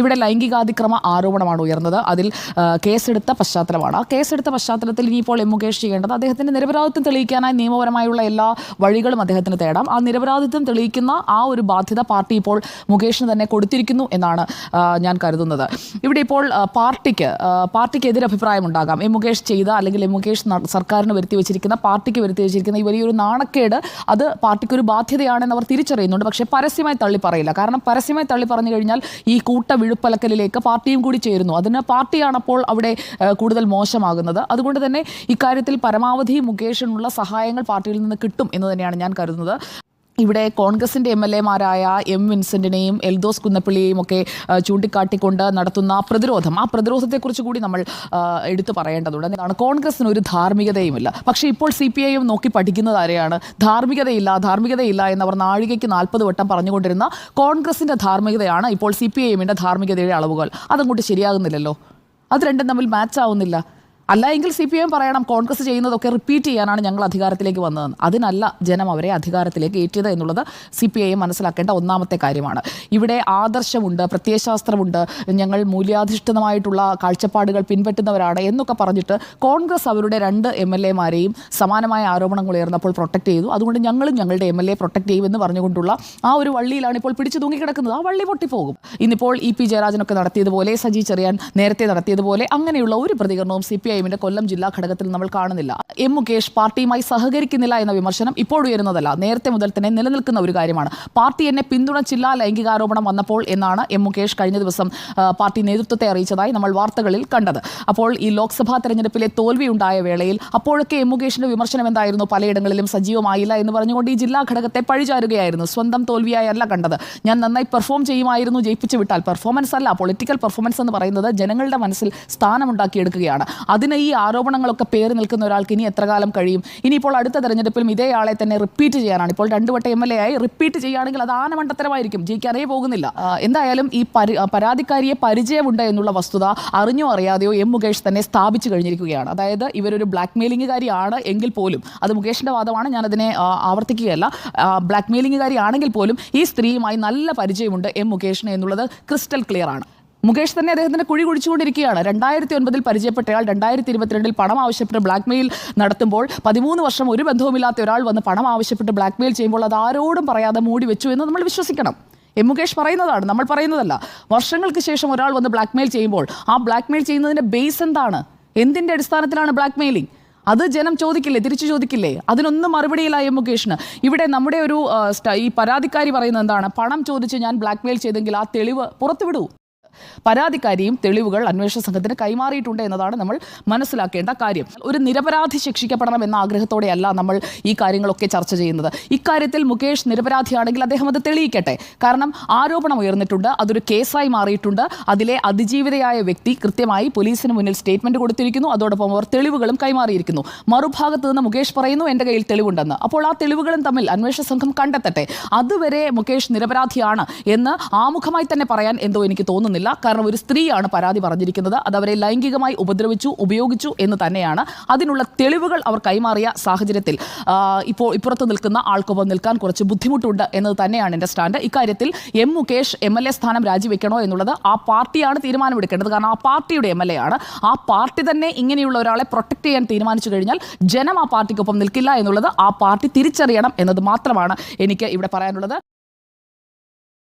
ഇവിടെ ലൈംഗികാതിക്രമ ആരോപണമാണ് ഉയർന്നത്. അതിൽ കേസെടുത്ത പശ്ചാത്തലമാണ്. ആ കേസെടുത്ത പശ്ചാത്തലത്തിൽ ഇനിയിപ്പോൾ എം മുകേഷ് ചെയ്യേണ്ടത് അദ്ദേഹത്തിന്റെ നിരപരാധിത്വം തെളിയിക്കാനായി നിയമപരമായുള്ള എല്ലാ വഴികളും അദ്ദേഹത്തിന് തേടാം. ആ നിരപരാധിത്വം തെളിയിക്കുന്ന ആ ഒരു ബാധ്യത പാർട്ടി ഇപ്പോൾ മുകേഷിന് തന്നെ കൊടുത്തിരിക്കുന്നു എന്നാണ് ഞാൻ കരുതുന്നത്. ഇവിടെ ഇപ്പോൾ പാർട്ടിക്ക് പാർട്ടിക്ക് എതിരെ പാർട്ടിക്ക് എതിരഭിപ്രായമുണ്ടാകാം എം മുകേഷ് ചെയ്ത അല്ലെങ്കിൽ എം മുകേഷ് സർക്കാരിന് വരുത്തി വെച്ചിരിക്കുന്ന പാർട്ടിക്ക് വരുത്തി വെച്ചിരിക്കുന്ന ഈ വലിയൊരു നാണക്കേട് അത് പാർട്ടിക്ക് ഒരു ബാധ്യതയാണെന്ന് അവർ തിരിച്ചറിയുന്നുണ്ട്. പക്ഷേ പരസ്യമായി തള്ളി പറയില്ല കാരണം പരസ്യമായി തള്ളി പറഞ്ഞു കഴിഞ്ഞാൽ ഈ കൂട്ട വിഴുപ്പലക്കലിലേക്ക് പാർട്ടിയും കൂടി ചേരുന്നു. അതിന് പാർട്ടിയാണപ്പോൾ അവിടെ കൂടുതൽ മോശമാകുന്നത്. അതുകൊണ്ട് തന്നെ ഇക്കാര്യത്തിൽ പരമാവധി മുകേഷിനുള്ള സഹായങ്ങൾ പാർട്ടിയിൽ നിന്ന് കിട്ടും എന്ന് തന്നെയാണ് ഞാൻ കരുതുന്നത്. ഇവിടെ കോൺഗ്രസിന്റെ എം എൽ എമാരായ എം വിൻസെന്റിനെയും എൽദോസ് കുന്നപ്പള്ളിയെയും ഒക്കെ ചൂണ്ടിക്കാട്ടിക്കൊണ്ട് നടത്തുന്ന പ്രതിരോധം. ആ പ്രതിരോധത്തെക്കുറിച്ച് കൂടി നമ്മൾ എടുത്തു പറയേണ്ടതുണ്ട്. എന്താണ്? കോൺഗ്രസിന് ഒരു ധാർമ്മികതയുമില്ല. പക്ഷേ ഇപ്പോൾ സി പി ഐ എം നോക്കി പഠിക്കുന്നത് ആരെയാണ്? ധാർമ്മികതയില്ല ധാർമ്മികതയില്ല എന്നവർ നാഴികയ്ക്ക് നാൽപ്പത് വട്ടം പറഞ്ഞുകൊണ്ടിരുന്ന കോൺഗ്രസിന്റെ ധാർമ്മികതയാണ് ഇപ്പോൾ സി പി ഐ എമ്മിന്റെ ധാർമ്മികതയുടെ അളവുകൾ. അതങ്ങോട്ട് ശരിയാകുന്നില്ലല്ലോ. അത് രണ്ടും തമ്മിൽ മാച്ച് ആവുന്നില്ല. അല്ല എങ്കിൽ സി പി എം പറയണം കോൺഗ്രസ് ചെയ്യുന്നതൊക്കെ റിപ്പീറ്റ് ചെയ്യാനാണ് ഞങ്ങൾ അധികാരത്തിലേക്ക് വന്നതെന്ന്. അതിനല്ല ജനം അവരെ അധികാരത്തിലേക്ക് ഏറ്റിയത് എന്നുള്ളത് സി പി ഐ മനസ്സിലാക്കേണ്ട ഒന്നാമത്തെ കാര്യമാണ്. ഇവിടെ ആദർശമുണ്ട് പ്രത്യയശാസ്ത്രമുണ്ട് ഞങ്ങൾ മൂല്യാധിഷ്ഠിതമായിട്ടുള്ള കാഴ്ചപ്പാടുകൾ പിൻപറ്റുന്നവരാണ് എന്നൊക്കെ പറഞ്ഞിട്ട് കോൺഗ്രസ് അവരുടെ രണ്ട് എം എൽ എമാരെയും സമാനമായ ആരോപണങ്ങൾ ഉയർന്നപ്പോൾ പ്രൊട്ടക്ട് ചെയ്തു. അതുകൊണ്ട് ഞങ്ങളും ഞങ്ങളുടെ എം എൽ എ പ്രൊട്ടക്ട് ചെയ്യുമെന്ന് പറഞ്ഞുകൊണ്ടുള്ള ആ ഒരു വള്ളിയിലാണ് ഇപ്പോൾ പിടിച്ചു തൂങ്ങിക്കിടക്കുന്നത്. ആ വള്ളി പൊട്ടിപ്പോകും. ഇന്നിപ്പോൾ ഇ പി ജയരാജനൊക്കെ നടത്തിയതുപോലെ സജി ചെറിയാൻ നേരത്തെ നടത്തിയതുപോലെ അങ്ങനെയുള്ള ഒരു പ്രതികരണവും സി പി ഐ എമ്മിന്റെ കൊല്ലം ജില്ലാ ഘടകത്തിൽ നമ്മൾ കാണുന്നില്ല. എം മുകേഷ് പാർട്ടിയുമായി സഹകരിക്കുന്നില്ല എന്ന വിമർശനം ഇപ്പോൾ ഉയരുന്നതല്ല. നേരത്തെ മുതൽ തന്നെ നിലനിൽക്കുന്ന ഒരു കാര്യമാണ്. പാർട്ടി എന്നെ പിന്തുണച്ചില്ല ലൈംഗികാരോപണം വന്നപ്പോൾ എന്നാണ് എം മുകേഷ് കഴിഞ്ഞ ദിവസം പാർട്ടി നേതൃത്വത്തെ അറിയിച്ചതായി നമ്മൾ വാർത്തകളിൽ കണ്ടത്. അപ്പോൾ ഈ ലോക്സഭാ തെരഞ്ഞെടുപ്പിലെ തോൽവി ഉണ്ടായ വേളയിൽ അപ്പോഴൊക്കെ എം മുകേഷിന്റെ വിമർശനം എന്തായിരുന്നു? പലയിടങ്ങളിലും സജീവമായില്ല എന്ന് പറഞ്ഞുകൊണ്ട് ഈ ജില്ലാ ഘടകത്തെ പഴിചാരുകയായിരുന്നു. സ്വന്തം തോൽവിയായല്ല കണ്ടത്. ഞാൻ നന്നായി പെർഫോം ചെയ്യുമായിരുന്നു ജയിപ്പിച്ചു വിട്ടാൽ പെർഫോമൻസ് അല്ല. പൊളിറ്റിക്കൽ പെർഫോമൻസ് എന്ന് പറയുന്നത് ജനങ്ങളുടെ മനസ്സിൽ സ്ഥാനമുണ്ടാക്കിയെടുക്കുകയാണ്. അതിന് ഈ ആരോപണങ്ങളൊക്കെ പേര് നിൽക്കുന്ന ഒരാൾക്ക് ഇനി എത്ര കാലം കഴിയും? ഇനിയിപ്പോൾ അടുത്ത തെരഞ്ഞെടുപ്പിലും ഇതേ ആളെ തന്നെ റിപ്പീറ്റ് ചെയ്യാനാണ്. ഇപ്പോൾ രണ്ടു വട്ടം എം എൽ എ ആയി റിപ്പീറ്റ് ചെയ്യുകയാണെങ്കിൽ അത് ആനമണ്ടത്തരമായിരിക്കും. ജയിക്കാനേ പോകുന്നില്ല. എന്തായാലും ഈ പരി- പരാതിക്കാരിയെ പരിചയമുണ്ട് എന്നുള്ള വസ്തുത അറിഞ്ഞോ അറിയാതെയോ എം മുകേഷ് തന്നെ സ്ഥാപിച്ചു കഴിഞ്ഞിരിക്കുകയാണ്. അതായത് ഇവരൊരു ബ്ലാക്ക് മെയിലിംഗുകാരിയാണ് എങ്കിൽ പോലും. അത് മുകേഷിന്റെ വാദമാണ് ഞാനതിനെ ആവർത്തിക്കുകയല്ല. ബ്ലാക്ക് മെയിലിംഗുകാരിയാണെങ്കിൽ പോലും ഈ സ്ത്രീയുമായി നല്ല പരിചയമുണ്ട് എം മുകേഷിന് എന്നുള്ളത് ക്രിസ്റ്റൽ ക്ലിയർ ആണ്. മുകേഷ് തന്നെ അദ്ദേഹത്തിന്റെ കുഴി കുഴിച്ചുകൊണ്ടിരിക്കുകയാണ്. രണ്ടായിരത്തി ഒൻപതിൽ പരിചയപ്പെട്ടയാൾ രണ്ടായിരത്തി ഇരുപത്തിരണ്ടിൽ പണം ആവശ്യപ്പെട്ട് ബ്ലാക്ക് മെയിൽ നടത്തുമ്പോൾ പതിമൂന്ന് വർഷം ഒരു ബന്ധവുമില്ലാത്ത ഒരാൾ വന്ന് പണം ആവശ്യപ്പെട്ട് ബ്ലാക്ക് മെയിൽ ചെയ്യുമ്പോൾ അത് ആരോടും പറയാതെ മൂടി വെച്ചു എന്ന് നമ്മൾ വിശ്വസിക്കണം. എം മുകേഷ് പറയുന്നതാണ്. നമ്മൾ പറയുന്നതല്ല. വർഷങ്ങൾക്ക് ശേഷം ഒരാൾ വന്ന് ബ്ലാക്ക് മെയിൽ ചെയ്യുമ്പോൾ ആ ബ്ലാക്ക് മെയിൽ ചെയ്യുന്നതിന്റെ ബേസ് എന്താണ്? എന്തിന്റെ അടിസ്ഥാനത്തിലാണ് ബ്ലാക്ക് മെയിലിംഗ് അത് ജനം ചോദിക്കില്ലേ? തിരിച്ചു ചോദിക്കില്ലേ? അതിനൊന്നും മറുപടിയില്ല എം മുകേഷിന്. ഇവിടെ നമ്മുടെ ഒരു ഈ പരാതിക്കാരി പറയുന്നത് എന്താണ്? പണം ചോദിച്ച് ഞാൻ ബ്ലാക്ക് മെയിൽ ചെയ്തെങ്കിൽ ആ തെളിവ് പുറത്തുവിടൂ. പരാതിക്കാരിയും തെളിവുകൾ അന്വേഷണ സംഘത്തിന് കൈമാറിയിട്ടുണ്ട് എന്നതാണ് നമ്മൾ മനസ്സിലാക്കേണ്ട കാര്യം. ഒരു നിരപരാധി ശിക്ഷിക്കപ്പെടണം എന്ന ആഗ്രഹത്തോടെയല്ല നമ്മൾ ഈ കാര്യങ്ങളൊക്കെ ചർച്ച ചെയ്യുന്നത്. ഇക്കാര്യത്തിൽ മുകേഷ് നിരപരാധിയാണെങ്കിൽ അദ്ദേഹം അത് തെളിയിക്കട്ടെ. കാരണം ആരോപണം ഉയർന്നിട്ടുണ്ട് അതൊരു കേസായി മാറിയിട്ടുണ്ട്. അതിലെ അതിജീവിതയായ വ്യക്തി കൃത്യമായി പോലീസിന് മുന്നിൽ സ്റ്റേറ്റ്മെന്റ് കൊടുത്തിരിക്കുന്നു. അതോടൊപ്പം അവർ തെളിവുകളും കൈമാറിയിരിക്കുന്നു. മറുഭാഗത്ത് നിന്ന് മുകേഷ് പറയുന്നു എന്റെ കയ്യിൽ തെളിവുണ്ടെന്ന്. അപ്പോൾ ആ തെളിവുകളും തമ്മിൽ അന്വേഷണ സംഘം കണ്ടെത്തട്ടെ. അതുവരെ മുകേഷ് നിരപരാധിയാണ് എന്ന് ആമുഖമായി തന്നെ പറയാൻ എന്തോ എനിക്ക് തോന്നുന്നില്ല. കാരണം ഒരു സ്ത്രീയാണ് പരാതി പറഞ്ഞിരിക്കുന്നത്. അത് അവരെ ലൈംഗികമായി ഉപദ്രവിച്ചു ഉപയോഗിച്ചു എന്ന് തന്നെയാണ് അതിനുള്ള തെളിവുകൾ അവർ കൈമാറിയ സാഹചര്യത്തിൽ. ഇപ്പോൾ ഇപ്പുറത്ത് നിൽക്കുന്ന ആൾക്കൊപ്പം നിൽക്കാൻ കുറച്ച് ബുദ്ധിമുട്ടുണ്ട് എന്നത് തന്നെയാണ് എന്റെ സ്റ്റാൻഡ്. ഇക്കാര്യത്തിൽ M Mukesh M L A സ്ഥാനം രാജിവെക്കണോ എന്നുള്ളത് ആ പാർട്ടിയാണ് തീരുമാനമെടുക്കേണ്ടത്. കാരണം ആ പാർട്ടിയുടെ എം എൽ എ ആണ്. ആ പാർട്ടി തന്നെ ഇങ്ങനെയുള്ള ഒരാളെ പ്രൊട്ടക്ട് ചെയ്യാൻ തീരുമാനിച്ചു കഴിഞ്ഞാൽ ജനം ആ പാർട്ടിക്കൊപ്പം നിൽക്കില്ല എന്നുള്ളത് ആ പാർട്ടി തിരിച്ചറിയണം എന്നത് മാത്രമാണ് എനിക്ക് ഇവിടെ പറയാനുള്ളത്.